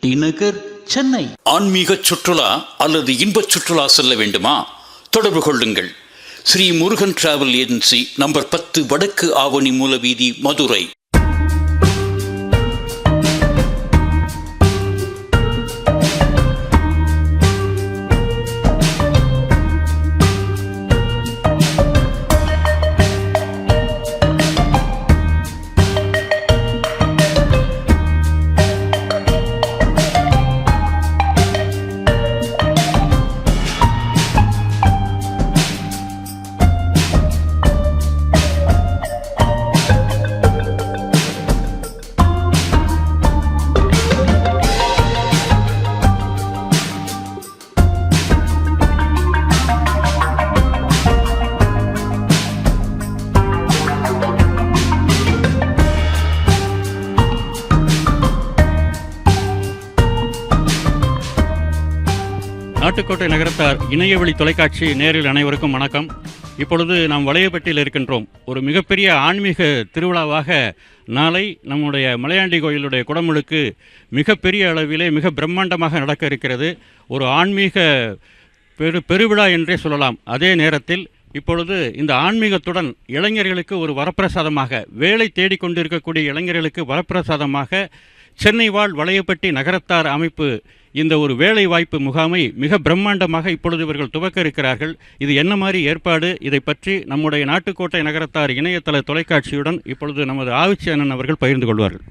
T Nagar Chennai. ஆன்மீக சுற்றுலா அல்லது இன்பச் சுற்றுலா செல்ல வேண்டுமா? தொடர்பு கொள்ளுங்கள். Shri Murugan travel agency number பத்து வடக்கு ஆவணி மூலவீதி மதுரை. நாட்டுக்கோட்டை நகரத்தார் இணையவழி தொலைக்காட்சி நேரில் அனைவருக்கும் வணக்கம். இப்பொழுது நாம் வளையப்பட்டியில் இருக்கின்றோம். ஒரு மிகப்பெரிய ஆன்மீக திருவிழாவாக நாளை நம்முடைய மலையாண்டி கோயிலுடைய குடமுழுக்கு மிகப்பெரிய அளவிலே மிக பிரம்மாண்டமாக நடக்க இருக்கிறது. ஒரு ஆன்மீக பெரு பெருவிழா என்றே சொல்லலாம். அதே நேரத்தில் இப்பொழுது இந்த ஆன்மீகத்துடன் இளைஞர்களுக்கு ஒரு வரப்பிரசாதமாக வேலை தேடிக்கொண்டிருக்கக்கூடிய இளைஞர்களுக்கு வரப்பிரசாதமாக சென்னை வாழ் வளையப்பட்டி நகரத்தார் அமைப்பு இந்த ஒரு வேலை வாய்ப்பு முகாமை மிக பிரம்மாண்டமாக இப்பொழுது இவர்கள் துவக்க இருக்கிறார்கள். இது என்ன மாதிரி ஏற்பாடு? இதை பற்றி நம்முடைய நாட்டுக்கோட்டை நகரத்தார் இணையதள தொலைக்காட்சியுடன் இப்பொழுது நமது ஆவிச்சியண்ணன் அவர்கள் பகிர்ந்து கொள்வார்கள்.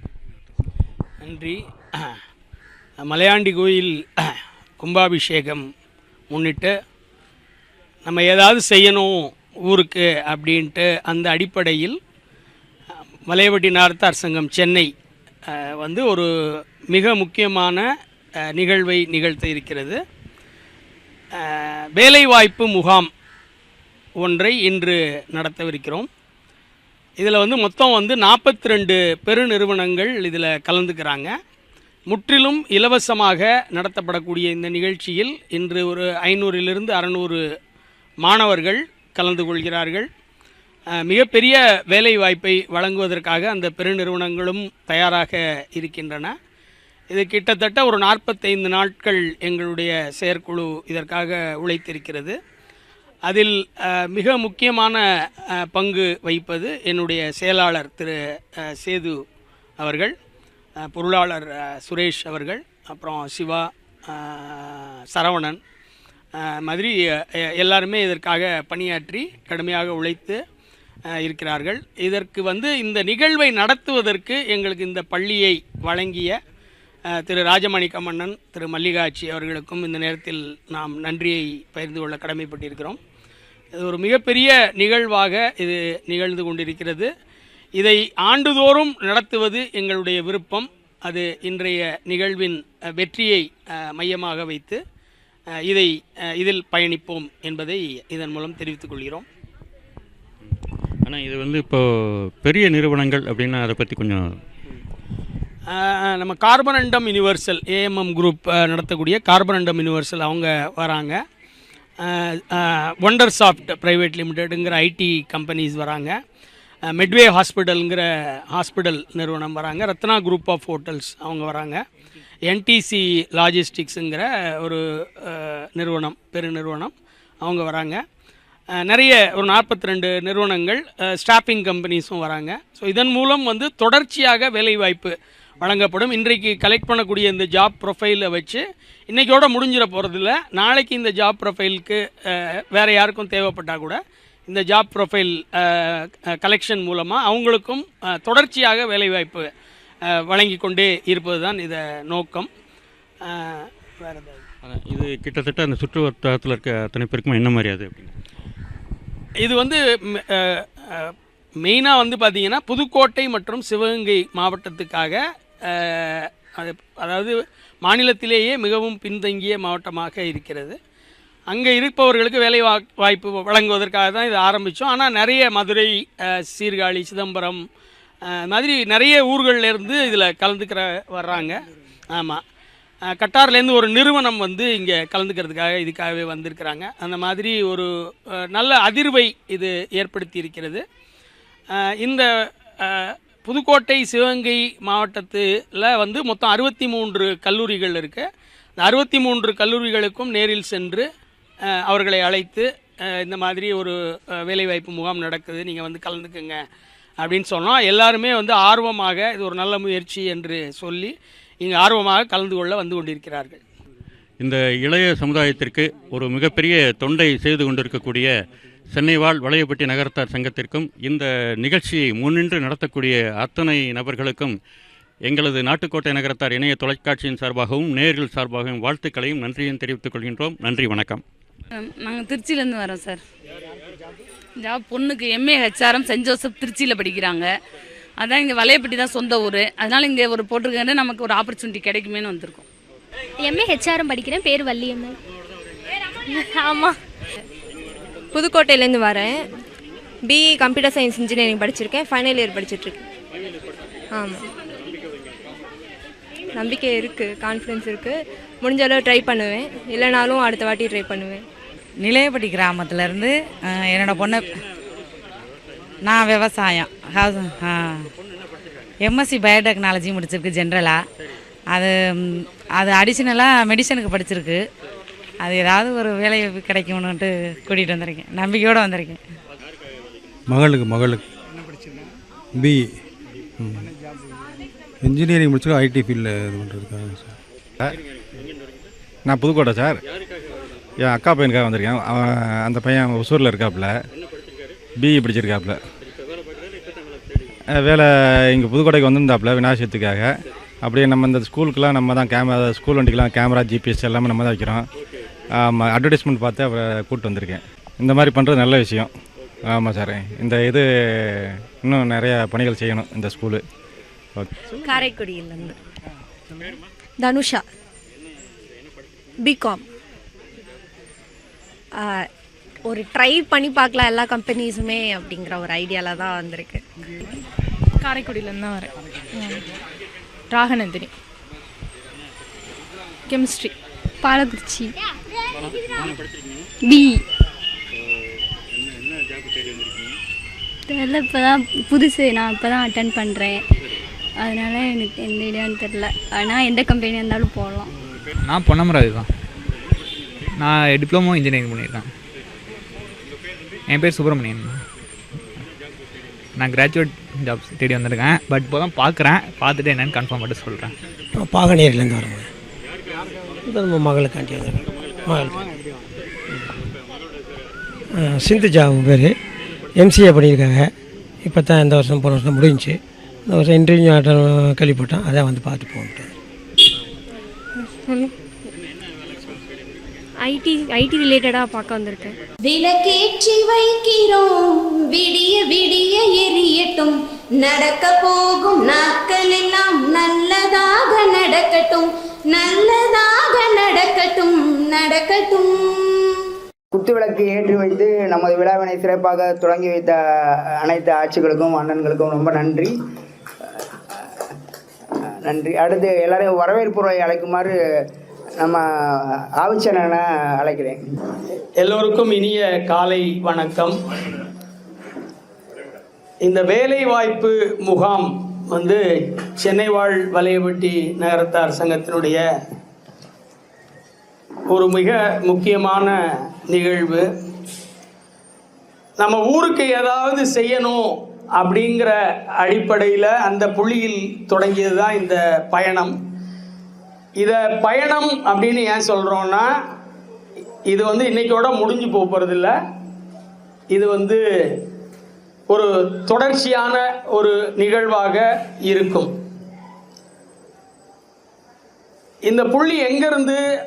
நன்றி. மலையாண்டி கோயில் கும்பாபிஷேகம் முன்னிட்டு நம்ம ஏதாவது செய்யணும் ஊருக்கு அப்படின்ட்டு அந்த அடிப்படையில் மலையவட்டி நார்த்தார் சங்கம் சென்னை வந்து ஒரு மிக முக்கியமான நிகழ்வை நிகழ்த்த இருக்கிறது வேலைவாய்ப்பு முகாம் ஒன்றை இன்று நடத்தவிருக்கிறோம். இதில் வந்து மொத்தம் வந்து நாற்பத்தி ரெண்டு பெருநிறுவனங்கள் இதில் கலந்துக்கிறாங்க. முற்றிலும் இலவசமாக நடத்தப்படக்கூடிய இந்த நிகழ்ச்சியில் இன்று ஒரு ஐநூறிலிருந்து அறநூறு மாணவர்கள் கலந்து கொள்கிறார்கள். மிகப்பெரிய வேலை வாய்ப்பை வழங்குவதற்காக அந்த பெருநிறுவனங்களும் தயாராக இருக்கின்றன. இது கிட்டத்தட்ட ஒரு நாற்பத்தைந்து நாட்கள் எங்களுடைய செயற்குழு இதற்காக உழைத்திருக்கிறது. அதில் மிக முக்கியமான பங்கு வகிப்பது என்னுடைய செயலாளர் திரு சேது அவர்கள் பொருளாளர் சுரேஷ் அவர்கள் அப்புறம் சிவா சரவணன் மாதிரி எல்லாருமே இதற்காக பணியாற்றி கடுமையாக உழைத்து இருக்கிறார்கள். இதற்கு வந்து இந்த நிகழ்வை நடத்துவதற்கு எங்களுக்கு இந்த பள்ளியை வழங்கிய திரு ராஜமாணிக்க மன்னன் திரு மல்லிகாட்சி அவர்களுக்கும் இந்த நேரத்தில் நாம் நன்றியை பகிர்ந்து கொள்ள கடமைப்பட்டிருக்கிறோம். இது ஒரு மிகப்பெரிய நிகழ்வாக இது நிகழ்ந்து கொண்டிருக்கிறது. இதை ஆண்டுதோறும் நடத்துவது எங்களுடைய விருப்பம். அது இன்றைய நிகழ்வின் வெற்றியை மையமாக வைத்து இதை இதில் பயணிப்போம் என்பதை இதன் மூலம் தெரிவித்துக் கொள்கிறோம். ஆனால் இது வந்து இப்போ பெரிய நிறுவனங்கள் அப்படின்னா அதை பற்றி கொஞ்சம் நம்ம கார்பனண்டம் யுனிவர்சல் ஏஎம்எம் குரூப் நடத்தக்கூடிய நடத்தக்கூடிய கார்பனண்டம் யூனிவர்சல் அவங்க வராங்க. ஒண்டர் சாஃப்ட் ப்ரைவேட் லிமிடெடுங்கிற ஐடி கம்பெனிஸ் வராங்க. மெட்வே ஹாஸ்பிட்டலுங்கிற ஹாஸ்பிட்டல் நிறுவனம் வராங்க. ரத்னா குரூப் ஆஃப் ஹோட்டல்ஸ் அவங்க வராங்க. என்டிசி லாஜிஸ்டிக்ஸுங்கிற ஒரு நிறுவனம் பெருநிறுவனம் அவங்க வராங்க. நிறைய ஒரு நாற்பத்தி ரெண்டு நிறுவனங்கள் ஸ்டாஃபிங் கம்பெனிஸும் வராங்க. ஸோ இதன் மூலம் வந்து தொடர்ச்சியாக வேலைவாய்ப்பு வழங்கப்படும். இன்றைக்கு கலெக்ட் பண்ணக்கூடிய இந்த ஜாப் ப்ரொஃபைலை வச்சு இன்றைக்கோட முடிஞ்சிட போகிறதில்ல நாளைக்கு இந்த ஜாப் ப்ரொஃபைலுக்கு வேறு யாருக்கும் தேவைப்பட்டால் கூட இந்த ஜாப் ப்ரொஃபைல் கலெக்ஷன் மூலமாக அவங்களுக்கும் தொடர்ச்சியாக வேலைவாய்ப்பு வழங்கி கொண்டே இருப்பது தான் இதை நோக்கம். வேறு வேற இது கிட்டத்தட்ட அந்த சுற்று வட்டாரத்தில் இருக்க அத்தனை பேருக்கும் என்ன மாதிரி அது அப்படின்னு? இது வந்து மெயினாக வந்து பார்த்தீங்கன்னா புதுக்கோட்டை மற்றும் சிவகங்கை மாவட்டத்துக்காக அது அதாவது மாநிலத்திலேயே மிகவும் பின்தங்கிய மாவட்டமாக இருக்கிறது. அங்கே இருப்பவர்களுக்கு வேலை வா- வாய்ப்பு வழங்குவதற்காக தான் இது ஆரம்பித்தோம் ஆனால் நிறைய மதுரை சீர்காழி சிதம்பரம் மாதிரி நிறைய ஊர்களிலேருந்து இதில் கலந்துக்கிற வர்றாங்க. ஆமாம் கட்டார்லேருந்து ஒரு நிறுவனம் வந்து இங்கே கலந்துக்கிறதுக்காக இதுக்காகவே வந்திருக்கிறாங்க. அந்த மாதிரி ஒரு நல்ல அதிர்வை இது ஏற்படுத்தி இருக்கிறது இந்த புதுக்கோட்டை சிவகங்கை மாவட்டத்தில் வந்து மொத்தம் அறுபத்தி மூன்று கல்லூரிகள் இருக்குது இந்த அறுபத்தி மூன்று கல்லூரிகளுக்கும் நேரில் சென்று அவர்களை அழைத்து இந்த மாதிரி ஒரு வேலைவாய்ப்பு முகாம் நடக்குது நீங்கள் வந்து கலந்துக்குங்க அப்படின்னு சொன்னால் எல்லாருமே வந்து ஆர்வமாக இது ஒரு நல்ல முயற்சி என்று சொல்லி இங்கே ஆர்வமாக கலந்து கொள்ள வந்து கொண்டிருக்கிறார்கள். இந்த இளைய சமுதாயத்திற்கு ஒரு மிகப்பெரிய தொண்டை செய்து கொண்டிருக்கக்கூடிய சென்னை வாழ் வளையப்பட்டி நகரத்தார் சங்கத்திற்கும் இந்த நிகழ்ச்சியை முன்னின்று நடத்தக்கூடிய அத்தனை நபர்களுக்கும் எங்களது நாட்டுக்கோட்டை நகரத்தார் இணைய தொலைக்காட்சியின் சார்பாகவும் நேர்கள் சார்பாகவும் வாழ்த்துக்களையும் நன்றியும் தெரிவித்துக் கொள்கின்றோம். நன்றி வணக்கம். நாங்கள் திருச்சியிலேருந்து வரோம் சார். ஜாப் பொண்ணுக்கு எம்ஏ ஹெச்ஆர்எம் சென்ட் ஜோசப் திருச்சியில் படிக்கிறாங்க. அதான் இங்கே வலையப்பட்டி தான் சொந்த ஊர். அதனால் இங்கே ஒரு போட்டிருக்காங்க நமக்கு ஒரு ஆப்பர்ச்சுனிட்டி கிடைக்குமேன்னு வந்திருக்கோம். எம்ஏ ஹெச்ஆர்எம் படிக்கிறேன் பேர் வள்ளியம்மை ஆமாம் புதுக்கோட்டையிலேருந்து வரேன். பிஇ கம்ப்யூட்டர் சயின்ஸ் இன்ஜினியரிங் படிச்சிருக்கேன். ஃபைனல் இயர் படிச்சிட்ருக்கேன். ஆமாம் நம்பிக்கை இருக்குது கான்ஃபிடென்ஸ் இருக்குது முடிஞ்ச அளவு ட்ரை பண்ணுவேன். இல்லைனாலும் அடுத்த வாட்டி ட்ரை பண்ணுவேன். நிலையப்பட்டி கிராமத்துலேருந்து என்னோட பொண்ணு நான் விவசாயம். ஹவுஸ் எம்எஸ்சி பயோடெக்னாலஜி முடிச்சிருக்கு ஜென்ரலாக அது அது அடிஷ்னலாக மெடிசனுக்கு படிச்சிருக்கு. அது ஏதாவது ஒரு வேலை கிடைக்கும்னுட்டு கூட்டிகிட்டு வந்திருக்கேன். நம்பிக்கையோடு வந்திருக்கேன். மகளுக்கு மகளுக்கு. பி இன்ஜினியரிங் முடிச்சு ஐடி ஃபீல்டில் இது பண்ணுறதுக்காக சார் நான் புதுக்கோட்டை சார். என் அக்கா பையனுக்காக வந்திருக்கேன். அவன் அந்த பையன் ஒசூரில் இருக்காப்புல. பிஇ படிச்சிருக்காப்புல வேலை இங்கே புதுக்கோட்டைக்கு வந்திருந்தாப்புல விநாயகத்துக்காக அப்படியே நம்ம இந்த ஸ்கூலுக்கெலாம் நம்ம தான் கேமரா ஸ்கூல் வண்டிக்கெலாம் கேமரா ஜிபிஎஸ் எல்லாமே நம்ம தான் வைக்கிறோம். ஆமாம் அட்வர்டைஸ்மெண்ட் பார்த்து அவரை கூப்பிட்டு வந்திருக்கேன். இந்த மாதிரி பண்ணுறது நல்ல விஷயம். ஆமாம் சார் இந்த இது இன்னும் நிறைய பணிகள் செய்யணும் இந்த ஸ்கூலு. ஓகே காரைக்குடியிலேருந்து. தனுஷா. பிகாம் ஒரு ட்ரை பண்ணி பார்க்கலாம் எல்லா கம்பெனிஸுமே அப்படிங்கிற ஒரு ஐடியாவில் தான் வந்திருக்கு. காரைக்குடியிலேருந்து தான் வரேன். ராகநந்தினி. கெமிஸ்ட்ரி பாலக்குறிச்சி பி தெரியல இப்போ தான் புதுசு. நான் இப்போ தான் அட்டன் பண்ணுறேன் அதனால் எனக்கு எந்த ஐடியான்னு தெரில ஆனால் எந்த கம்பெனியாக இருந்தாலும் போகலாம் நான் பொன்னமராஜ் தான். நான் டிப்ளமோ இன்ஜினியரிங் பண்ணியிருக்கேன். என் பேர் சுப்பிரமணியன். நான் கிராஜுவேட் ஜாப்ஸ் தேடி வந்திருக்கேன். பட் இப்போ தான் பார்க்குறேன். பார்த்துட்டு என்னென்னு கன்ஃபார்ம் மட்டும் சொல்கிறேன் பாகனேரிலேருந்து வரேன் இப்போ நம்ம மகளுக்காண்டி வந்திருக்கேன் மகளுக்கு சிந்துஜா அவங்க பேர். எம்சிஏ பண்ணியிருக்காங்க இப்போ தான் இந்த வருஷம் போன வருஷம் முடிஞ்சுச்சு. இந்த வருஷம் இன்டர்வியூ அட்டன் கேள்விப்பட்டோம். அதான் வந்து பார்த்து போகணும். ஐடி ஐடி ரிலேட்டடாக பார்க்க வந்திருக்கேன். விளக்கேற்றி வைக்கிறோம். விடிய விடிய எரியட்டும். நடக்க போகும் நாட்கள் எல்லாம் நல்லதாக நடக்கட்டும். நல்லதாக நடக்கட்டும். நடக்கட்டும். குத்துவிளக்கு ஏற்றி வைத்து நமது விழாவினை சிறப்பாக தொடங்கி வைத்த அனைத்து ஆட்சிகளுக்கும் அண்ணன்களுக்கும் ரொம்ப நன்றி. நன்றி. அடுத்து எல்லாரையும் வரவேற்புரை அழைக்குமாறு நம்ம ஆவிச்சனனை அழைக்கிறேன். எல்லோருக்கும் இனிய காலை வணக்கம். இந்த வேலை வாய்ப்பு முகாம் வந்து சென்னை வாழ் வலையபட்டி நகரத்தார் சங்கத்தினுடைய ஒரு மிக முக்கியமான நிகழ்வு. நம்ம ஊருக்கு ஏதாவது செய்யணும் அப்படிங்கிற அடிப்படையில் அந்த புள்ளியில் தொடங்கியது தான் இந்த பயணம். இதை பயணம் அப்படின்னு ஏன் சொல்கிறோன்னா இது வந்து இன்னைக்கோட முடிஞ்சு போகிறதில்ல இது வந்து ஒரு தொடர்ச்சியான ஒரு நிகழ்வாக இருக்கும். இந்த புள்ளி எங்கேருந்து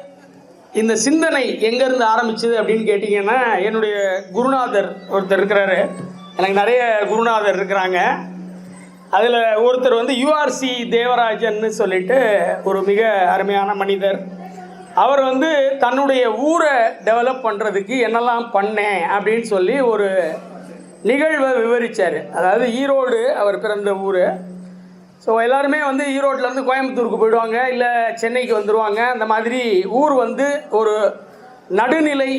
இந்த சிந்தனை எங்கேருந்து ஆரம்பிச்சது அப்படின்னு கேட்டிங்கன்னா என்னுடைய குருநாதர் ஒருத்தர் இருக்கிறாரு. எனக்கு நிறைய குருநாதர் இருக்கிறாங்க. அதில் ஒருத்தர் வந்து யுஆர்சி தேவராஜன்னு சொல்லிட்டு ஒரு மிக அருமையான மனிதர். அவர் வந்து தன்னுடைய ஊரை டெவலப் பண்ணுறதுக்கு என்னெல்லாம் பண்ணேன் அப்படின்னு சொல்லி ஒரு நிகழ்வை விவரித்தார் அதாவது ஈரோடு அவர் பிறந்த ஊர். ஸோ எல்லாருமே வந்து ஈரோட்லேருந்து கோயம்புத்தூருக்கு போயிடுவாங்க இல்லை சென்னைக்கு வந்துடுவாங்க அந்த மாதிரி ஊர் வந்து ஒரு நடுநிலை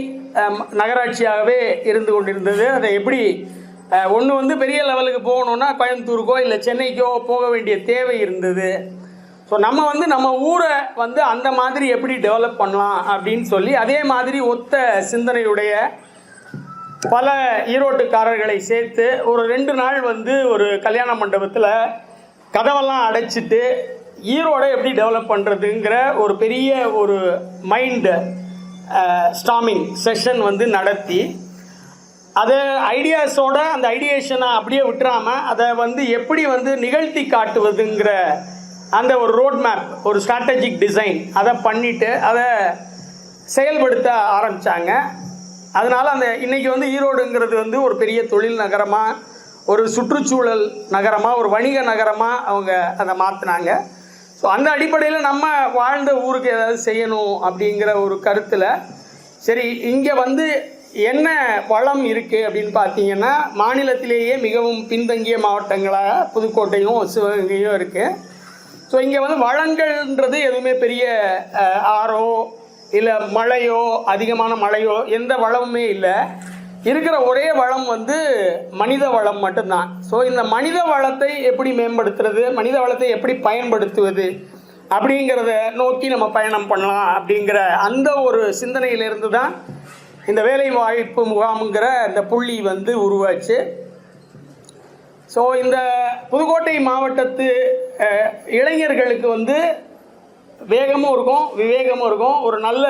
நகராட்சியாகவே இருந்து கொண்டிருந்தது. அதை எப்படி ஒன்று வந்து பெரிய லெவலுக்கு போகணுன்னா கோயம்புத்தூருக்கோ இல்லை சென்னைக்கோ போக வேண்டிய தேவை இருந்தது. ஸோ நம்ம வந்து நம்ம ஊரை வந்து அந்த மாதிரி எப்படி டெவலப் பண்ணலாம் அப்படின்னு சொல்லி அதே மாதிரி ஒத்த சிந்தனையுடைய பல ஈரோட்டுக்காரர்களை சேர்த்து ஒரு ரெண்டு நாள் வந்து ஒரு கல்யாண மண்டபத்தில் கதவெல்லாம் அடைச்சிட்டு ஈரோடை எப்படி டெவலப் பண்ணுறதுங்கிற ஒரு பெரிய ஒரு மைண்டு ஸ்டாமிங் செஷன் வந்து நடத்தி அதை ஐடியாஸோட அந்த ஐடியேஷனை அப்படியே விட்டுறாம அதை வந்து எப்படி வந்து நிகழ்த்தி காட்டுவதுங்கிற அந்த ஒரு ரோட் மேப் ஒரு ஸ்ட்ராட்டஜிக் டிசைன் அதை பண்ணிவிட்டு அதை செயல்படுத்த ஆரம்பித்தாங்க அதனால் அந்த இன்றைக்கி வந்து ஈரோடுங்கிறது வந்து ஒரு பெரிய தொழில் நகரமாக ஒரு சுற்றுச்சூழல் நகரமாக ஒரு வணிக நகரமாக அவங்க அதை மாற்றினாங்க ஸோ அந்த அடிப்படையில் நம்ம வாழ்ந்த ஊருக்கு ஏதாவது செய்யணும் அப்படிங்கிற ஒரு கருத்தில் சரி இங்கே வந்து என்ன வளம் இருக்குது அப்படின்னு பார்த்தீங்கன்னா மாநிலத்திலேயே மிகவும் பின்தங்கிய மாவட்டங்களாக புதுக்கோட்டையும் சிவகங்கையும் இருக்குது ஸோ இங்கே வந்து வளங்கள்ன்றது எதுவுமே பெரிய ஆறோ இல்லை மழையோ அதிகமான மழையோ எந்த வளமுமே இல்லை. இருக்கிற ஒரே வளம் வந்து மனித வளம் மட்டும்தான். ஸோ இந்த மனித வளத்தை எப்படி மேம்படுத்துறது மனித வளத்தை எப்படி பயன்படுத்துவது அப்படிங்கிறத நோக்கி நம்ம பயணம் பண்ணலாம் அப்படிங்கிற அந்த ஒரு சிந்தனையிலிருந்து தான் இந்த வேலை வாய்ப்பு முகாமுங்கிற இந்த புள்ளி வந்து உருவாச்சு. ஸோ இந்த புதுக்கோட்டை மாவட்டத்து இளைஞர்களுக்கு வந்து வேகமும் இருக்கும் விவேகமும் இருக்கும். ஒரு நல்ல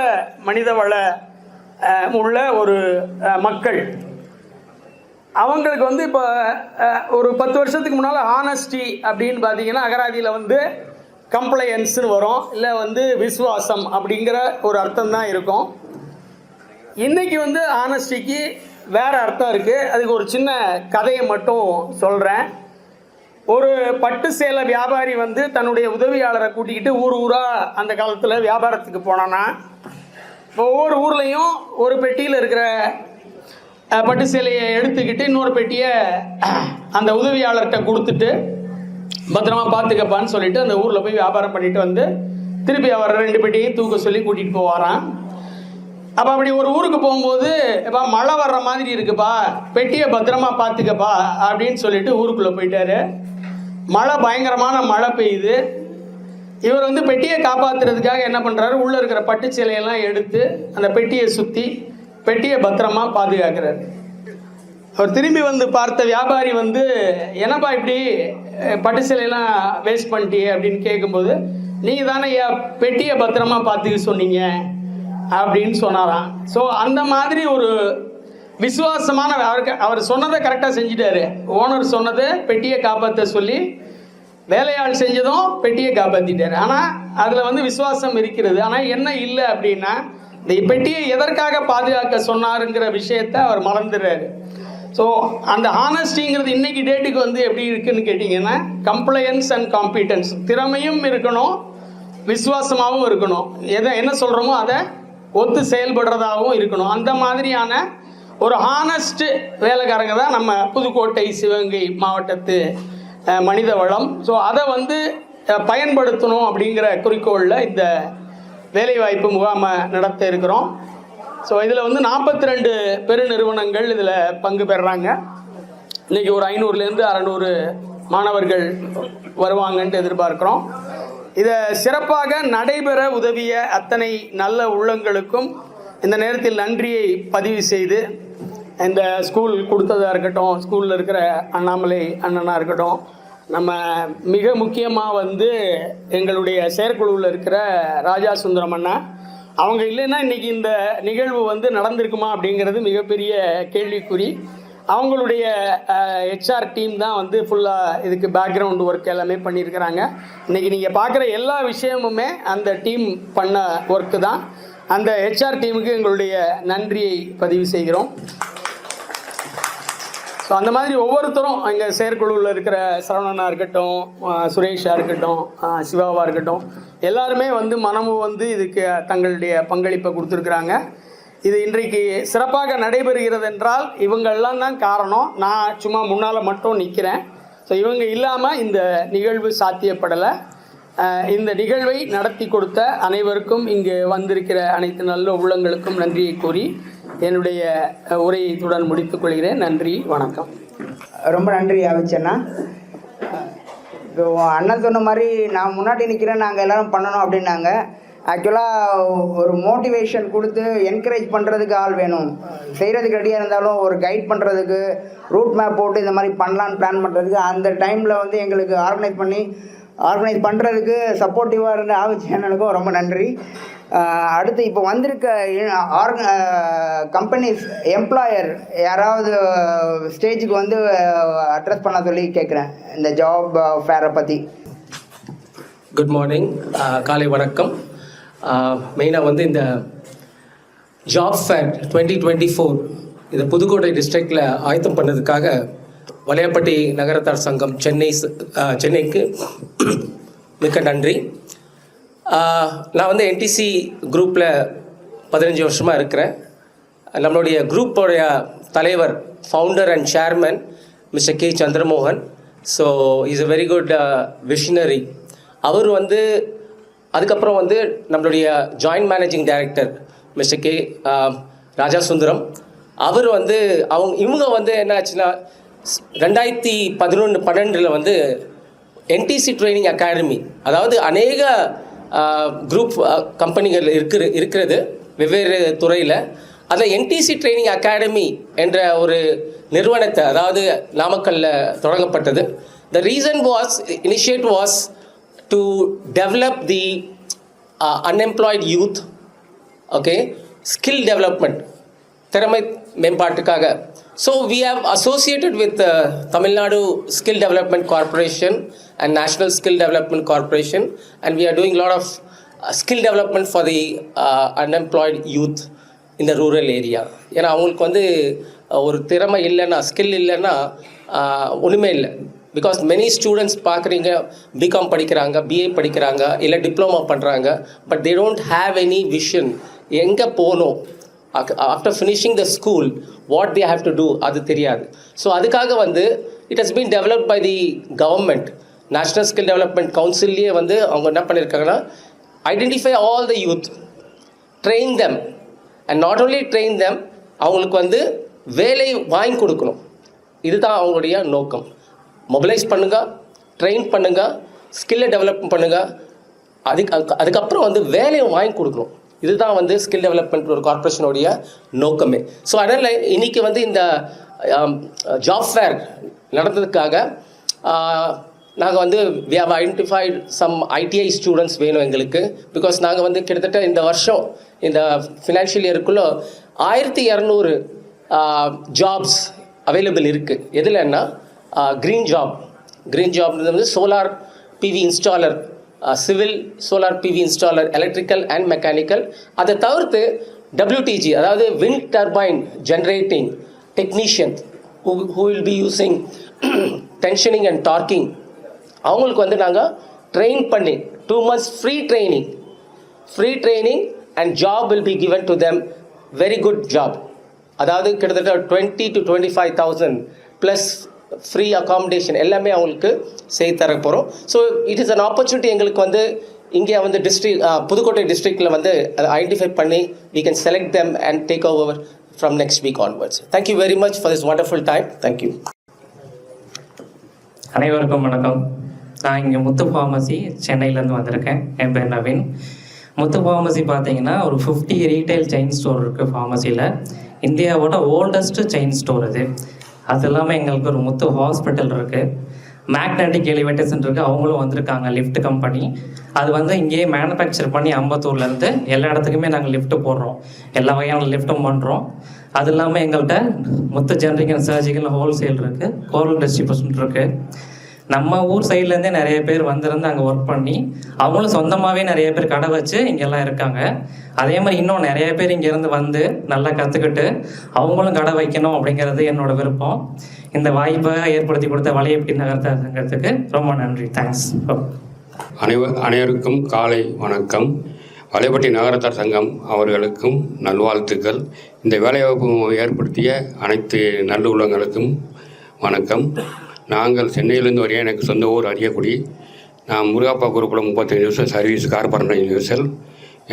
மனித வள உள்ள ஒரு மக்கள். அவங்களுக்கு வந்து இப்போ ஒரு பத்து வருஷத்துக்கு முன்னால் ஆனஸ்டி அப்படின்னு பார்த்தீங்கன்னா அகராதியில் வந்து கம்ப்ளையன்ஸ்னு வரும். இல்லை வந்து விசுவாசம் அப்படிங்கிற ஒரு அர்த்தம் தான் இருக்கும். இன்னைக்கு வந்து ஆனஸ்டிக்கு வேற அர்த்தம் இருக்குது அதுக்கு ஒரு சின்ன கதையை மட்டும் சொல்கிறேன் ஒரு பட்டு சேலை வியாபாரி வந்து தன்னுடைய உதவியாளரை கூட்டிக்கிட்டு ஊர் ஊராக அந்த காலத்தில் வியாபாரத்துக்கு போனான்னா இப்போ ஒவ்வொரு ஊர்லேயும் ஒரு பெட்டியில் இருக்கிற பட்டு சேலையை எடுத்துக்கிட்டு இன்னொரு பெட்டியை அந்த உதவியாளர்கிட்ட கொடுத்துட்டு பத்திரமா பார்த்துக்கப்பான்னு சொல்லிட்டு அந்த ஊரில் போய் வியாபாரம் பண்ணிட்டு வந்து திருப்பி அவர் ரெண்டு பெட்டியையும் தூக்க சொல்லி கூட்டிகிட்டு போவாராம். அப்போ அப்படி ஒரு ஊருக்கு போகும்போது இப்போ மழை வர்ற மாதிரி இருக்குப்பா பெட்டியை பத்திரமா பார்த்துக்கப்பா அப்படின்னு சொல்லிட்டு ஊருக்குள்ளே போயிட்டாரு. மழை பயங்கரமான மழை பெய்யுது. இவர் வந்து பெட்டியை காப்பாத்துறதுக்காக என்ன பண்ணுறாரு உள்ளே இருக்கிற பட்டு சேலையெல்லாம் எடுத்து அந்த பெட்டியை சுற்றி பெட்டியை பத்திரமா பாதுகாக்கிறார். அவர் திரும்பி வந்து பார்த்த வியாபாரி வந்து என்னப்பா இப்படி பட்டு சேலையெல்லாம் வேஸ்ட் பண்ணிட்டியே? அப்படின்னு கேட்கும்போது நீங்கள் தானே பெட்டியை பத்திரமா பார்த்துக்க சொன்னீங்க. அப்படின்னு சொன்னாராம். ஸோ அந்த மாதிரி ஒரு விசுவாசமான அவருக்கு அவர் சொன்னதை கரெக்டாக செஞ்சிட்டாரு. ஓனர் சொன்னதை பெட்டியை காப்பாற்ற சொல்லி வேலையாள் செஞ்சதும் பெட்டியை காப்பாற்றிட்டாரு ஆனால் அதில் வந்து விசுவாசம் இருக்கிறது. ஆனால் என்ன இல்லை அப்படின்னா இந்த பெட்டியை எதற்காக பாதுகாக்க சொன்னாருங்கிற விஷயத்தை அவர் மறந்துடுறாரு. ஸோ அந்த ஹானஸ்டிங்கிறது இன்னைக்கு டேட்டுக்கு வந்து எப்படி இருக்குன்னு கேட்டிங்கன்னா கம்ப்ளையன்ஸ் அண்ட் காம்பிடன்ஸ் திறமையும் இருக்கணும் விசுவாசமாகவும் இருக்கணும். எதை என்ன சொல்கிறோமோ அதை ஒத்து செயல்படுறதாகவும் இருக்கணும். அந்த மாதிரியான ஒரு ஹானஸ்ட் வேலைக்காரங்க தான் நம்ம புதுக்கோட்டை சிவகங்கை மாவட்டத்து மனித வளம் ஸோ அதை வந்து பயன்படுத்தணும் அப்படிங்கிற குறிக்கோளில் இந்த வேலைவாய்ப்பு முகாமை நடத்த இருக்கிறோம். ஸோ இதில் வந்து நாற்பத்தி ரெண்டு பெருநிறுவனங்கள் இதில் பங்கு பெறுறாங்க இன்றைக்கி ஒரு ஐநூறுலேருந்து அறநூறு மாணவர்கள் வருவாங்கன்ட்டு எதிர்பார்க்குறோம். இதை சிறப்பாக நடைபெற உதவிய அத்தனை நல்ல உள்ளங்களுக்கும் இந்த நேரத்தில் நன்றியை பதிவு செய்து இந்த ஸ்கூல் கொடுத்ததாக இருக்கட்டும் ஸ்கூலில் இருக்கிற அண்ணாமலை அண்ணனாக இருக்கட்டும் நம்ம மிக முக்கியமாக வந்து எங்களுடைய செயற்குழுவில் இருக்கிற ராஜா சுந்தரம் அண்ணா அவங்க இல்லைன்னா இன்றைக்கி இந்த நிகழ்வு வந்து நடந்திருக்குமா அப்படிங்கிறது மிகப்பெரிய கேள்விக்குறி. அவங்களுடைய ஹெச்ஆர் டீம் தான் வந்து ஃபுல்லாக இதுக்கு பேக்ரவுண்ட் ஒர்க் எல்லாமே பண்ணியிருக்கிறாங்க. இன்றைக்கி நீங்கள் பார்க்குற எல்லா விஷயமுமே அந்த டீம் பண்ண ஒர்க்கு தான். அந்த ஹெச்ஆர் டீமுக்கு எங்களுடைய நன்றியை பதிவு செய்கிறோம். ஸோ அந்த மாதிரி ஒவ்வொருத்தரும் அங்கே செயற்குழுவில் இருக்கிற சரவணனா இருக்கட்டும் சுரேஷாக இருக்கட்டும் சிவாவாக இருக்கட்டும் எல்லாருமே வந்து மனமும் வந்து இதுக்கு தங்களுடைய பங்களிப்பை கொடுத்துருக்குறாங்க. இது இன்றைக்கு சிறப்பாக நடைபெறுகிறது என்றால் இவங்கெல்லாம் தான் காரணம். நான் சும்மா முன்னால் மட்டும் நிற்கிறேன் ஸோ இவங்க இல்லாமல் இந்த நிகழ்வு சாத்தியப்படலை. இந்த நிகழ்வை நடத்தி கொடுத்த அனைவருக்கும் இங்கு வந்திருக்கிற அனைத்து நல்ல உள்ளங்களுக்கும் நன்றியை கூறி என்னுடைய உரையை இத்துடன் முடித்துக் கொள்கிறேன். நன்றி வணக்கம். ரொம்ப நன்றி ஆவிச்சண்ணா இப்போ அண்ணன் சொன்ன மாதிரி நான் முன்னாடி நிற்கிறேன் நாங்கள் எல்லாரும் பண்ணணும் அப்படின்னாங்க. ஆக்சுவலாக ஒரு மோட்டிவேஷன் கொடுத்து என்கரேஜ் பண்ணுறதுக்கு ஆள் வேணும். செய்கிறதுக்கு ரெடியாக இருந்தாலும் ஒரு கைட் பண்ணுறதுக்கு ரூட் மேப் போட்டு இந்த மாதிரி பண்ணலான்னு பிளான் பண்ணுறதுக்கு அந்த டைமில் வந்து எங்களுக்கு ஆர்கனைஸ் பண்ணி ஆர்கனைஸ் பண்ணுறதுக்கு சப்போர்ட்டிவாக இருந்த ஆவி சேனலுக்கும் ரொம்ப நன்றி. அடுத்து இப்போ வந்திருக்க ஆர்க கம்பெனிஸ் எம்ப்ளாயர் யாராவது ஸ்டேஜுக்கு வந்து அட்ரஸ் பண்ண சொல்லி கேட்குறேன் இந்த ஜாப் ஃபேரை பற்றி குட் மார்னிங் காலை வணக்கம். மெயினாக வந்து இந்த job fair twenty twenty four இதை புதுக்கோட்டை டிஸ்ட்ரிக்டில் ஆயத்தம் பண்ணதுக்காக வலையப்பட்டி நகரத்தார் சங்கம் சென்னை சென்னைக்கு மிக்க நன்றி. நான் வந்து என்டிசி குரூப்பில் பதினஞ்சு வருஷமாக இருக்கிறேன். நம்மளுடைய குரூப்போடைய தலைவர் founder and chairman mister K Chandramohan so is a very good visionary அவர் வந்து அதுக்கப்புறம் வந்து நம்மளுடைய joint managing director mister K Raja Sundaram அவர் வந்து அவங்க இவங்க வந்து என்ன ஆச்சுன்னா ரெண்டாயிரத்தி பதினொன்று பன்னெண்டில் வந்து என்டிசி ட்ரைனிங் அகாடமி அதாவது அநேக குரூப் கம்பெனிகள் இருக்கிற இருக்கிறது வெவ்வேறு துறையில். அதில் என்டிசி ட்ரைனிங் அகாடமி என்ற ஒரு நிறுவனத்தை அதாவது நாமக்கல்லில் தொடங்கப்பட்டது. The reason was initiate was to develop the unemployed youth okay skill development திறமை மேம்பாட்டுக்காக. So we have associated with Tamil Nadu skill development corporation and national skill development corporation and we are doing lot of skill development for the unemployed youth இந்த rural area ஏன்னா அவங்களுக்கு வந்து ஒரு திறமை இல்லைன்னா skill இல்லைன்னா ஒன்றுமே இல்லை. பிகாஸ் மெனி ஸ்டூடெண்ட்ஸ் பார்க்குறீங்க பிகாம் படிக்கிறாங்க பிஏ படிக்கிறாங்க இல்லை டிப்ளமா பண்ணுறாங்க but they don't have any vision எங்கே போகணும்? After finishing the school what they have to do அது தெரியாது. ஸோ அதுக்காக வந்து it has been develop by the government national skill development கவுன்சில்லையே வந்து அவங்க என்ன பண்ணியிருக்காங்கன்னா identify all the youth train them and not only train them அவங்களுக்கு வந்து வேலை வாங்கி கொடுக்கணும். இதுதான் அவங்களுடைய நோக்கம். மொபிலைஸ் பண்ணுங்கள் ட்ரெயின் பண்ணுங்க ஸ்கில்லை டெவலப் பண்ணுங்கள் அதுக்கு அதுக்கு- அதுக்கப்புறம் வந்து வேலையை வாங்கி கொடுக்குறோம் இதுதான் வந்து ஸ்கில் டெவலப்மெண்ட் ஒரு கார்பரேஷனுடைய நோக்கமே. ஸோ அதனால் இன்றைக்கி வந்து இந்த ஜாப் ஃபேர் நடந்ததுக்காக நாங்கள் வந்து we have identified some ITI students வேணும் எங்களுக்கு. பிகாஸ் நாங்கள் வந்து கிட்டத்தட்ட இந்த வருஷம் இந்த ஃபினான்ஷியல் இயருக்குள்ளே ஆயிரத்தி இரநூறு ஜாப்ஸ் அவைலபிள் இருக்குது எதுலன்னா க்ரீன் ஜாப் க்ரீன் ஜாப்ன்றது வந்து solar PV installer civil solar PV installer electrical and mechanical அதை தவிர்த்து டபிள்யூடிஜி அதாவது wind turbine generating technician who who will be using tensioning and torquing அவங்களுக்கு வந்து நாங்கள் ட்ரெயின் பண்ணி two months free training free training and job will be given to them very good job அதாவது கிட்டத்தட்ட twenty to twenty five thousand plus free accommodation எல்லாமே அவங்களுக்கு செய்து தர போகிறோம் so it is an opportunity எங்களுக்கு வந்து இங்கே வந்து டிஸ்ட்ரிக் புதுக்கோட்டை டிஸ்ட்ரிக்டில் வந்து அதை ஐடென்டிஃபை பண்ணி we can select them and take over from next week onwards thank you very much for this wonderful time thank you அனைவருக்கும் வணக்கம். நான் இங்கே முத்து ஃபார்மசி சென்னையிலேருந்து வந்திருக்கேன். என் பேர் நவீன். முத்து ஃபார்மசி பார்த்தீங்கன்னா ஒரு ஃபிஃப்டி ரீட்டைல் செயின் ஸ்டோர் இருக்குது ஃபார்மசியில் இந்தியாவோட ஓல்டஸ்ட் செயின் ஸ்டோர் இது அது இல்லாமல் எங்களுக்கு ஒரு முத்து ஹாஸ்பிட்டல் இருக்குது மேக்னட்டிக் எலிவேட்டர்ஸ் இருக்குது அவங்களும் வந்திருக்காங்க லிஃப்ட் கம்பெனி அது வந்து இங்கேயே மேனுஃபேக்சர் பண்ணி அம்பத்தூர்லேருந்து எல்லா இடத்துக்குமே நாங்கள் லிஃப்ட் போடுறோம். எல்லா வகையான லிஃப்ட்டும் பண்ணுறோம் அது இல்லாமல் எங்கள்கிட்ட Muthu generic and surgical wholesale இருக்குது கோரல் டிஸ்ட்ரிபியூஷன் இருக்குது நம்ம ஊர் சைட்லேருந்தே நிறைய பேர் வந்திருந்து அங்கே ஒர்க் பண்ணி அவங்களும் சொந்தமாகவே நிறைய பேர் கடை வச்சு இங்கெல்லாம் இருக்காங்க. அதே மாதிரி இன்னும் நிறைய பேர் இங்கேருந்து வந்து நல்லா கற்றுக்கிட்டு அவங்களும் கடை வைக்கணும் அப்படிங்கிறது என்னோட விருப்பம். இந்த வாய்ப்பை ஏற்படுத்தி கொடுத்த வலையப்பட்டி நகர்த்தங்கிறதுக்கு சங்கத்துக்கு ரொம்ப நன்றி. தேங்க்ஸ் அனைவர் அனைவருக்கும் காலை வணக்கம். வலைப்பட்டி நகரத்தார் சங்கம் அவர்களுக்கும் நல்வாழ்த்துக்கள். இந்த வேலைவாய்ப்பு ஏற்படுத்திய அனைத்து நல்லுள்ளங்களுக்கும் வணக்கம். நாங்கள் சென்னையிலேருந்து வரைய எனக்கு சொந்த ஊர் அரியக்குடி. நான் முருகாப்பா குரூப்பில் முப்பத்தஞ்சு நிமிஷம் சர்வீஸ் கார்பரேட் யூனிவர்சல்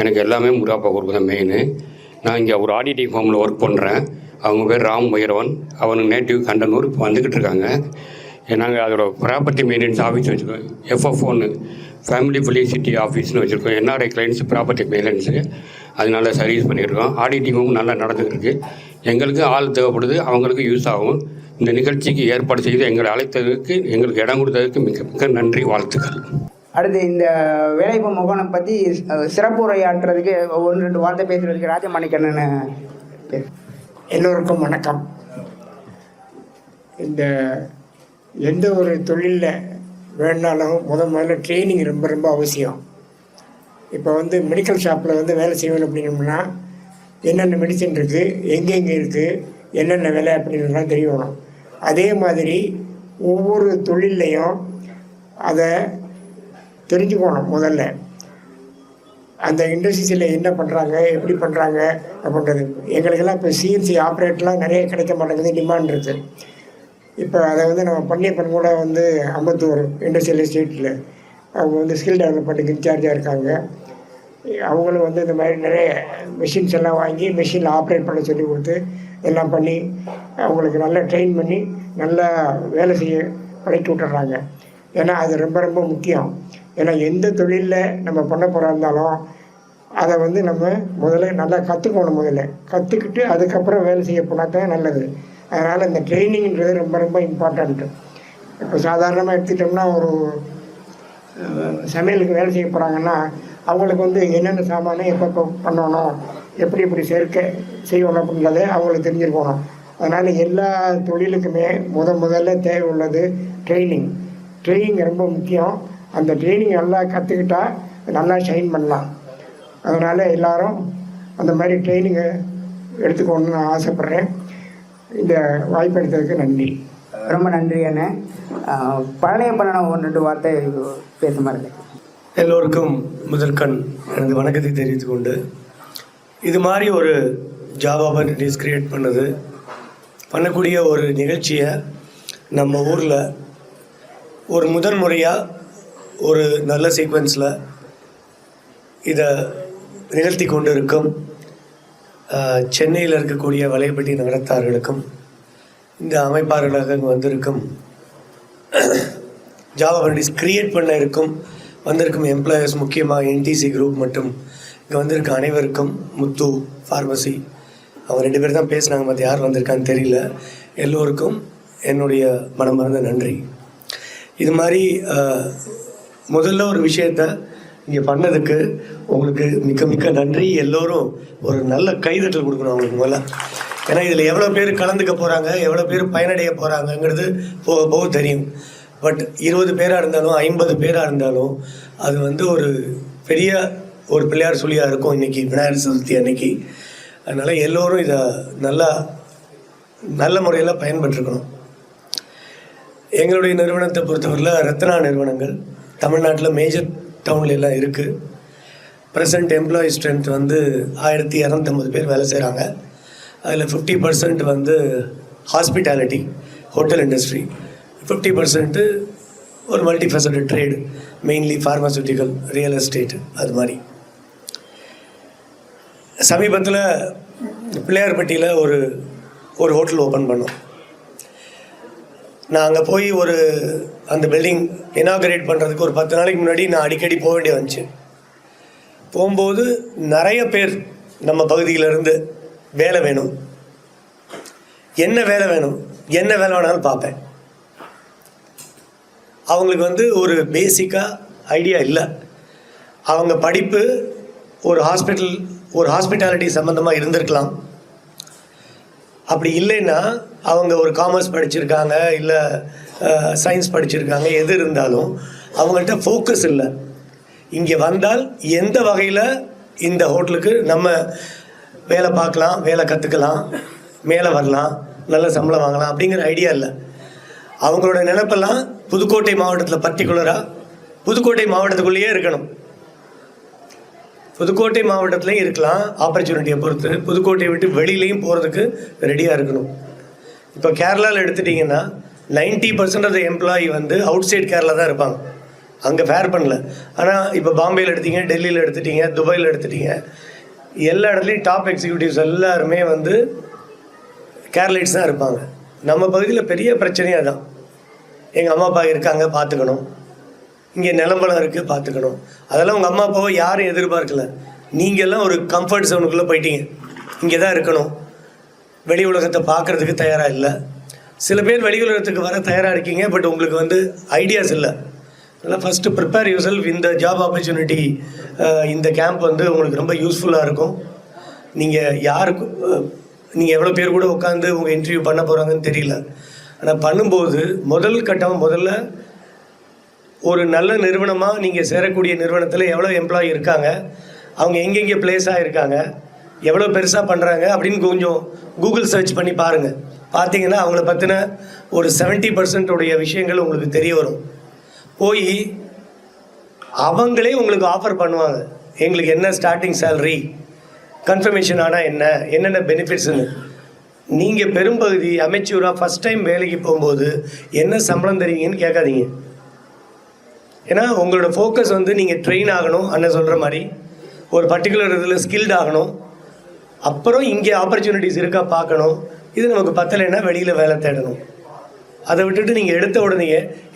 எனக்கு எல்லாமே முருகாப்பா குரூப் தான் மெயின் நான் இங்கே ஒரு ஆடிட்டிங் ஃபார்மில் ஒர்க் பண்ணுறேன் அவங்க பேர் ராம் பைரவன். அவனுக்கு நேட்டிவ் கண்டனூர் இப்போ வந்துக்கிட்டு இருக்காங்க. நாங்கள் அதோட ப்ராப்பர்ட்டி மெயின்டெனன்ஸ் ஆஃபீஸ் வச்சுருக்கோம். எஃப்எஃப்ஒன்னு ஃபேமிலி ஃபெலிசிட்டி ஆஃபீஸ்னு வச்சுருக்கோம். என்ஆர்ஐ கிளைண்ட்ஸ் ப்ராப்பர்ட்டி மெயின்டெனன்ஸு அதனால சர்வீஸ் பண்ணியிருக்கோம் ஆடிட்டிங்கும் நல்லா நடந்துருக்கு எங்களுக்கு ஆள் தேவைப்படுது அவங்களுக்கு யூஸ் ஆகும். இந்த நிகழ்ச்சிக்கு ஏற்பாடு செய்து எங்களை அழைத்ததற்கு எங்களுக்கு இடம் கொடுத்ததற்கு மிக மிக நன்றி வாழ்த்துக்கள். அடுத்து இந்த வேலைவாய்ப்பு முகாமை பற்றி சிறப்புரையாற்றுறதுக்கு ஒன்று ரெண்டு வார்த்தை பேசுறதுக்கு ராஜமாணிக்கண்ணன் எல்லோருக்கும் வணக்கம். இந்த எந்த ஒரு தொழிலில் வேணாலும் முத முதல்ல ட்ரைனிங் ரொம்ப ரொம்ப அவசியம். இப்போ வந்து மெடிக்கல் ஷாப்பில் வந்து வேலை செய்யணும் அப்படின்னோம்னா என்னென்ன மெடிசன் இருக்குது எங்கெங்கே இருக்குது என்னென்ன விலை அப்படின்றதுலாம் தெரிய வரும் அதே மாதிரி ஒவ்வொரு தொழில்லையும் அதை தெரிஞ்சுக்கணும் முதல்ல. அந்த இண்டஸ்ட்ரீஸில் என்ன பண்ணுறாங்க எப்படி பண்ணுறாங்க அப்படின்றது. எங்களுக்கெல்லாம் இப்போ சிஎன்சி ஆப்ரேட்லாம் நிறைய கிடைக்க மாட்டேங்குது டிமாண்ட் இருக்குது இப்போ அதை வந்து நம்ம பன்னியப்பன் கூட வந்து அம்பத்தூர் இண்டஸ்ட்ரியல் எஸ்டேட்டில் அவங்க வந்து ஸ்கில் டெவலப்மெண்ட்டுக்கு இன்சார்ஜாக இருக்காங்க. அவங்களும் வந்து இந்த மாதிரி நிறைய மிஷின்ஸ் எல்லாம் வாங்கி மிஷினில் ஆப்ரேட் பண்ண சொல்லி கொடுத்து எல்லாம் பண்ணி அவங்களுக்கு நல்லா ட்ரெயின் பண்ணி நல்லா வேலை செய்ய படைத்து விட்டுறாங்க ஏன்னா அது ரொம்ப ரொம்ப முக்கியம். ஏன்னா எந்த தொழிலில் நம்ம பண்ண போகிறா இருந்தாலும் அதை வந்து நம்ம முதல்ல நல்லா கற்றுக்கணும் முதல்ல. கற்றுக்கிட்டு அதுக்கப்புறம் வேலை செய்ய போனால் தான் நல்லது. அதனால் இந்த ட்ரைனிங்கிறது ரொம்ப ரொம்ப இம்பார்ட்டண்ட்டு இப்போ சாதாரணமாக எடுத்துக்கிட்டோம்னா ஒரு சமையலுக்கு வேலை செய்ய போகிறாங்கன்னா அவங்களுக்கு வந்து என்னென்ன சாமானை எப்பப்போ பண்ணணும் எப்படி எப்படி சேர்க்க செய்யணும் அப்படின்றத அவங்களுக்கு தெரிஞ்சிருக்கணும். அதனால் எல்லா தொழிலுக்குமே முத முதல்ல தேவை உள்ளது ட்ரைனிங் ட்ரைனிங் ரொம்ப முக்கியம். அந்த ட்ரைனிங் நல்லா கற்றுக்கிட்டா நல்லா ஷைன் பண்ணலாம். அதனால் எல்லாரும் அந்த மாதிரி ட்ரைனிங்கை எடுத்துக்கணும்னு நான் ஆசைப்பட்றேன். இந்த வாய்ப்பு எடுத்ததுக்கு நன்றி. ரொம்ப நன்றி அண்ணன் பழைய பண்ண ஒன்று ரெண்டு வார்த்தை பேச மாதிரி எல்லோருக்கும் முதற்கண் எனது வணக்கத்தை தெரிவித்துக் கொண்டு இது மாதிரி ஒரு ஜாப் ஆப்பர்ச்சுனிட்டிஸ் கிரியேட் பண்ணுது. பண்ணக்கூடிய ஒரு நிகழ்ச்சியை நம்ம ஊரில் ஒரு முதன் முறையாக ஒரு நல்ல சீக்வன்ஸில் இதை நிகழ்த்தி கொண்டு இருக்கும் சென்னையில் இருக்கக்கூடிய வலைப்பட்டி நகரத்தார்களுக்கும் இந்த அமைப்பாளர்களாக இங்கே வந்திருக்கும் ஜாவா பண்டிஸ் கிரியேட் பண்ண இருக்கும் வந்திருக்கும் எம்ப்ளாயர்ஸ் முக்கியமாக என்டிசி குரூப் மற்றும் இங்கே வந்திருக்க அனைவருக்கும் முத்து ஃபார்மசி அவங்க ரெண்டு பேர் தான் பேசுனாங்க மற்ற யார் வந்திருக்கான்னு தெரியல. எல்லோருக்கும் என்னுடைய மனமார்ந்த நன்றி. இது மாதிரி முதல்ல ஒரு விஷயத்த இங்கே பண்ணதுக்கு உங்களுக்கு மிக்க மிக்க நன்றி. எல்லோரும் ஒரு நல்ல கைதட்டல் கொடுக்கணும் அவங்களுக்கு முதல்ல. ஏன்னா இதில் எவ்வளோ பேர் கலந்துக்க போகிறாங்க எவ்வளோ பேர் பயனடைய போகிறாங்கங்கிறது போக போக தெரியும். பட் இருபது பேராக இருந்தாலும் ஐம்பது பேராக இருந்தாலும் அது வந்து ஒரு பெரிய ஒரு பிள்ளையார் சொல்லியாக இருக்கும் இன்றைக்கி விநாயகர் சதுர்த்தி அன்னைக்கு. அதனால் எல்லோரும் இதை நல்லா நல்ல முறையில் பயன்பட்டுருக்கணும் எங்களுடைய நிறுவனத்தை பொறுத்தவரையில் ரத்னா நிறுவனங்கள் தமிழ்நாட்டில் மேஜர் டவுனில் எல்லாம் இருக்குது ப்ரெசன்ட் எம்ப்ளாயி ஸ்ட்ரென்த் வந்து ஆயிரத்தி இரநூத்தம்பது பேர் வேலை செய்கிறாங்க அதில் ஃபிஃப்டி பர்சன்ட் வந்து hospitality hotel industry fifty percent ஒரு multi faceted trade mainly pharmaceutical real estate அது மாதிரி. சமீபத்தில் பிள்ளையார்பட்டியில் ஒரு ஒரு ஹோட்டல் ஓப்பன் பண்ணோம். நான் அங்கே போய் ஒரு அந்த பில்டிங் இனாகரேட் பண்ணுறதுக்கு ஒரு பத்து நாளைக்கு முன்னாடி நான் அடிக்கடி போக வேண்டிய வந்துச்சு. போகும்போது நிறைய பேர் நம்ம பகுதியிலேருந்து வேலை வேணும். என்ன வேலை வேணும்? என்ன வேலை வேணாலும் பார்ப்பேன். அவங்களுக்கு வந்து ஒரு பேசிக்காக ஐடியா இல்லை. அவங்க படிப்பு ஒரு ஹாஸ்பிட்டல் ஒரு ஹாஸ்பிட்டாலிட்டி சம்மந்தமாக இருந்திருக்கலாம். அப்படி இல்லைன்னா அவங்க ஒரு காமர்ஸ் படிச்சிருக்காங்க இல்லை சயின்ஸ் படிச்சிருக்காங்க எது இருந்தாலும் அவங்கள்ட்ட ஃபோக்கஸ் இல்லை. இங்கே வந்தால் எந்த வகையில் இந்த ஹோட்டலுக்கு நம்ம வேலை பார்க்கலாம் வேலை கற்றுக்கலாம் மேலே வரலாம் நல்ல சம்பளம் வாங்கலாம் அப்படிங்கிற ஐடியா இல்லை. அவங்களோட நினைப்பெல்லாம் புதுக்கோட்டை மாவட்டத்தில் பர்டிகுலராக புதுக்கோட்டை மாவட்டத்துக்குள்ளேயே இருக்கணும். புதுக்கோட்டை மாவட்டத்துலேயும் இருக்கலாம் ஆப்பர்ச்சுனிட்டியை பொறுத்து. புதுக்கோட்டையை விட்டு வெளியிலையும் போகிறதுக்கு ரெடியாக இருக்கணும். இப்போ கேரளாவில் எடுத்துட்டிங்கன்னா 90% பர்சன்ட் ஆஃப் த எம்ப்ளாயி வந்து அவுட் சைட் கேரளா தான் இருப்பாங்க. அங்கே ஃபேர் பண்ணல. ஆனால் இப்போ பாம்பேயில் எடுத்தீங்க டெல்லியில் எடுத்துட்டீங்க துபாயில் எடுத்துட்டீங்க. எல்லா இடத்துலையும் டாப் எக்ஸிக்யூட்டிவ்ஸ் எல்லாருமே வந்து கேரளைட்ஸ் தான் இருப்பாங்க. நம்ம பகுதியில் பெரிய பிரச்சனையே தான் எங்கள் அம்மா அப்பா இருக்காங்க பார்த்துக்கணும் இங்கே நிலம்பலம் இருக்குது பார்த்துக்கணும். அதெல்லாம் உங்கள் அம்மா அப்பாவை யாரும் எதிர்பார்க்கல. நீங்கள்லாம் ஒரு கம்ஃபர்ட் சோனுக்குள்ளே போயிட்டீங்க. இங்கே தான் இருக்கணும். வெளி உலகத்தை பார்க்குறதுக்கு தயாராக இல்லை. சில பேர் வெளி உலகத்துக்கு வர தயாராக இருக்கீங்க பட் உங்களுக்கு வந்து ஐடியாஸ் இல்லை. அதனால் ஃபஸ்ட்டு ப்ரிப்பேர் யூர் செல்ஃப் இந்த ஜாப் ஆப்பர்ச்சுனிட்டி இந்த கேம்ப் வந்து உங்களுக்கு ரொம்ப யூஸ்ஃபுல்லாக இருக்கும். நீங்கள் யாருக்கு நீங்கள் எவ்வளோ பேர் கூட உட்காந்து உங்கள் இன்டர்வியூ பண்ண போகிறாங்கன்னு தெரியல. ஆனால் பண்ணும்போது முதல் கட்டம் முதல்ல ஒரு நல்ல நிறுவனமாக நீங்கள் சேரக்கூடிய நிறுவனத்தில் எவ்வளோ எம்ப்ளாயி இருக்காங்க? அவங்க எங்கெங்கே பிளேஸ் ஆகிருக்காங்க எவ்வளோ பெருசாக பண்ணுறாங்க அப்படின்னு கொஞ்சம் கூகுள் சர்ச் பண்ணி பாருங்கள் பார்த்தீங்கன்னா அவங்கள பற்றின ஒரு செவன்ட்டி பர்சன்டோடைய விஷயங்கள் உங்களுக்கு தெரிய வரும். போய் அவங்களே உங்களுக்கு ஆஃபர் பண்ணுவாங்க. எங்களுக்கு என்ன ஸ்டார்டிங் சேலரி கன்ஃபர்மேஷன் ஆனால் என்ன? என்னென்ன பெனிஃபிட்ஸ்னு நீங்கள் பெரும்பகுதி அமைச்சூராக ஃபஸ்ட் டைம் வேலைக்கு போகும்போது என்ன சம்பளம் தருவீங்கன்னு கேட்காதீங்க. ஏன்னா உங்களோட ஃபோக்கஸ் வந்து நீங்கள் ட்ரெயின் ஆகணும் அண்ணன் சொல்கிற மாதிரி. ஒரு பர்டிகுலர் இதில் ஸ்கில்ட் ஆகணும். அப்புறம் இங்கே ஆப்பர்ச்சுனிட்டிஸ் இருக்கா பார்க்கணும். இது நமக்கு பத்தலைன்னா வெளியில் வேலை தேடணும். அதை விட்டுட்டு நீங்கள் எடுத்த உடனே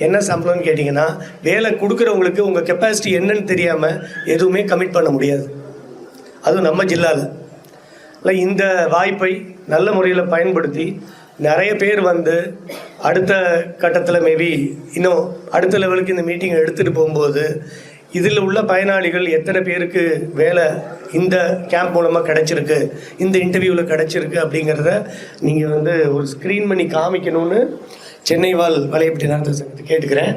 என்ன சம்பளம்னு கேட்டிங்கன்னா வேலை கொடுக்குறவங்களுக்கு உங்கள் கெப்பாசிட்டி என்னன்னு தெரியாமல் எதுவுமே கமிட் பண்ண முடியாது. அதுவும் நம்ம ஜில்லாவில் இல்லை இந்த வாய்ப்பை நல்ல முறையில் பயன்படுத்தி நிறைய பேர் வந்து அடுத்த கட்டத்தில் மேபி இன்னும் அடுத்த லெவலுக்கு இந்த மீட்டிங்கை எடுத்துகிட்டு போகும்போது இதில் உள்ள பயனாளிகள் எத்தனை பேருக்கு வேலை இந்த கேம்ப் மூலமாக கிடச்சிருக்கு இந்த இன்டர்வியூவில் கிடச்சிருக்கு அப்படிங்கிறத நீங்கள் வந்து ஒரு ஸ்க்ரீன் பண்ணி காமிக்கணும்னு சென்னை வாழ் வலையப்பட்டி நடத்த சங்கத்தை கேட்டுக்கிறேன்.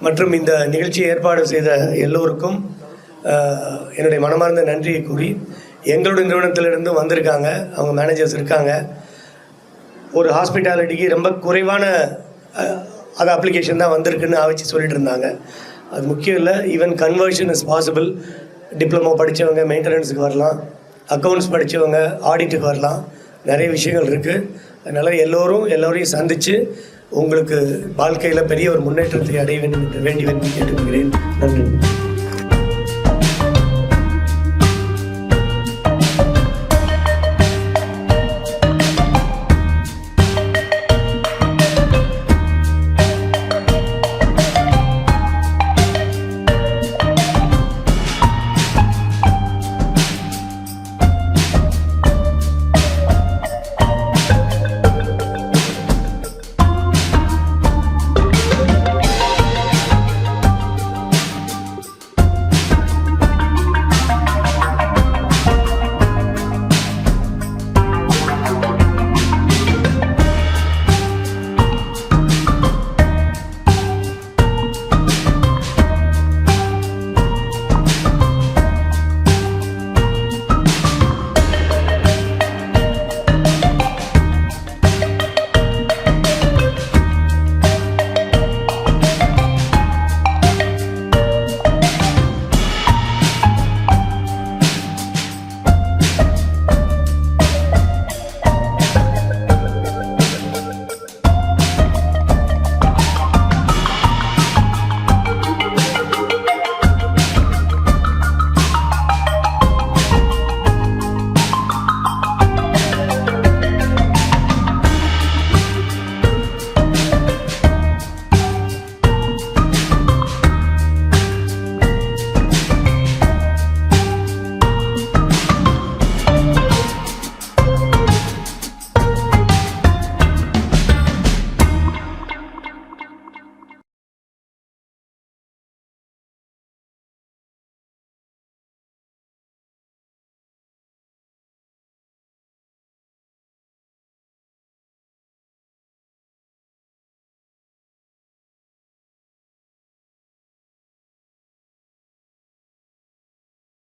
மற்றும் இந்த நிகழ்ச்சியை ஏற்பாடு செய்த எல்லோருக்கும் என்னுடைய மனமார்ந்த நன்றியை கூறி எங்களுடைய நிறுவனத்திலிருந்து வந்திருக்காங்க. அவங்க மேனேஜர்ஸ் இருக்காங்க. ஒரு ஹாஸ்பிட்டாலிட்டிக்கு ரொம்ப குறைவான அது அப்ளிகேஷன் தான் வந்திருக்குன்னு ஆவச்சு சொல்லிட்டு இருந்தாங்க. அது முக்கியம் இல்லை even conversion is possible diploma படித்தவங்க மெயின்டெனன்ஸுக்கு வரலாம். அக்கௌண்ட்ஸ் படித்தவங்க ஆடிட்டுக்கு வரலாம். நிறைய விஷயங்கள் இருக்குது அதனால் எல்லோரும் எல்லோரையும் சந்தித்து உங்களுக்கு வாழ்க்கையில் பெரிய ஒரு முன்னேற்றத்தை அடைய வேண்டும் என்று வேண்டி வேண்டி கேட்டுக்கொள்கிறேன். நன்றி.